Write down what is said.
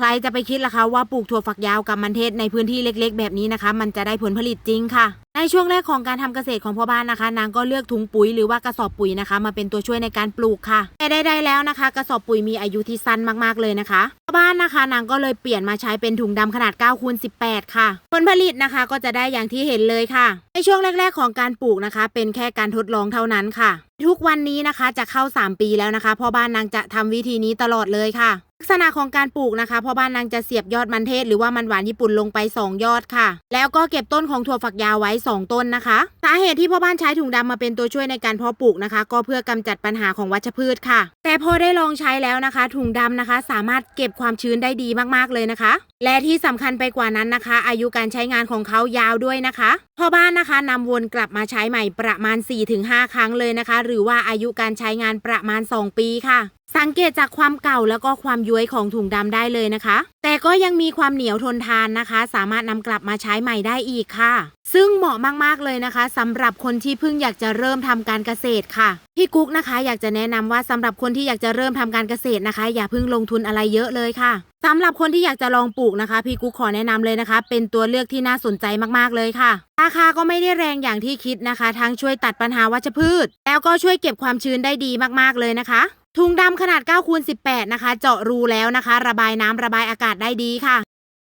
ใครจะไปคิดล่ะคะว่าปลูกถั่วฝักยาวกับมันเทศในพื้นที่เล็กๆ แบบนี้นะคะ มันจะได้ผลผลิตจริงค่ะ ในช่วงแรกของการทำเกษตรของพ่อบ้านนะคะ นางก็เลือกถุงปุ๋ยหรือว่ากระสอบปุ๋ยนะคะ มาเป็นตัวช่วยในการปลูกค่ะแต่ได้แล้วนะคะ กระสอบปุ๋ยมีอายุที่สั้นมากๆเลยนะคะพ่อบ้านนะคะนางก็เลยเปลี่ยนมาใช้เป็นถุงดำขนาด9คูณ18 ค่ะ ผลผลิตนะคะก็จะได้อย่างที่เห็นเลยค่ะ ในช่วงแรก ๆ ของการปลูกนะคะ เป็นแค่การทดลองเท่านั้นค่ะ ทุกวันนี้นะคะจะเข้า 3 ปีแล้วนะคะพ่อบ้านนางจะทำวิธีนี้ตลอดเลยค่ะ ลักษณะของการปลูกนะคะพ่อบ้านนางจะเสียบยอดมันเทศ หรือว่ามันหวานญี่ปุ่นลงไป 2 ยอดค่ะ แล้วก็เก็บต้นของถั่วฝักยาวไว้ 2 ต้นนะคะ สาเหตุที่พ่อบ้านใช้ถุงดำมาเป็นตัวช่วยในการเพาะปลูกนะคะ ก็เพื่อกำจัดปัญหาของวัชพืชค่ะ แต่พอได้ลองใช้แล้วนะคะ ถุงดำนะคะ สามารถเก็บความชื้นได้ดีมากๆเลยนะคะ และที่สำคัญไปกว่านั้นนะคะ อายุการใช้งานของเขายาวด้วยนะคะพ่อบ้านนะคะนำวนกลับมาใช้ใหม่ประมาณ 4-5 ครั้งเลยนะคะ หรือว่าอายุการใช้งานประมาณ 2 ปีค่ะ สังเกตจากความเก่าแล้วก็ความย้วยของถุงดำได้เลยนะคะ แต่ก็ยังมีความเหนียวทนทานนะคะ สามารถนำกลับมาใช้ใหม่ได้อีกค่ะ ซึ่งเหมาะมากๆเลยนะคะสำหรับคนที่เพิ่งอยากจะเริ่มทำการเกษตรค่ะพี่กุ๊กนะคะ อยากจะแนะนำว่าสำหรับคนที่อยากจะเริ่มทำการเกษตรนะคะ อย่าเพิ่งลงทุนอะไรเยอะเลยค่ะสำหรับคนที่อยากจะลองปลูกนะคะ พี่กุ๊กขอแนะนำเลยนะคะ เป็นตัวเลือกที่น่าสนใจมากๆเลยค่ะราคาก็ไม่ได้แรงอย่างที่คิดนะคะ ทั้งช่วยตัดปัญหาวัชพืช แล้วก็ช่วยเก็บความชื้นได้ดีมากๆเลยนะคะ ถุงดำขนาด9คูณ18 นะคะ เจาะรูแล้วนะคะ ระบายน้ำระบายอากาศได้ดีค่ะ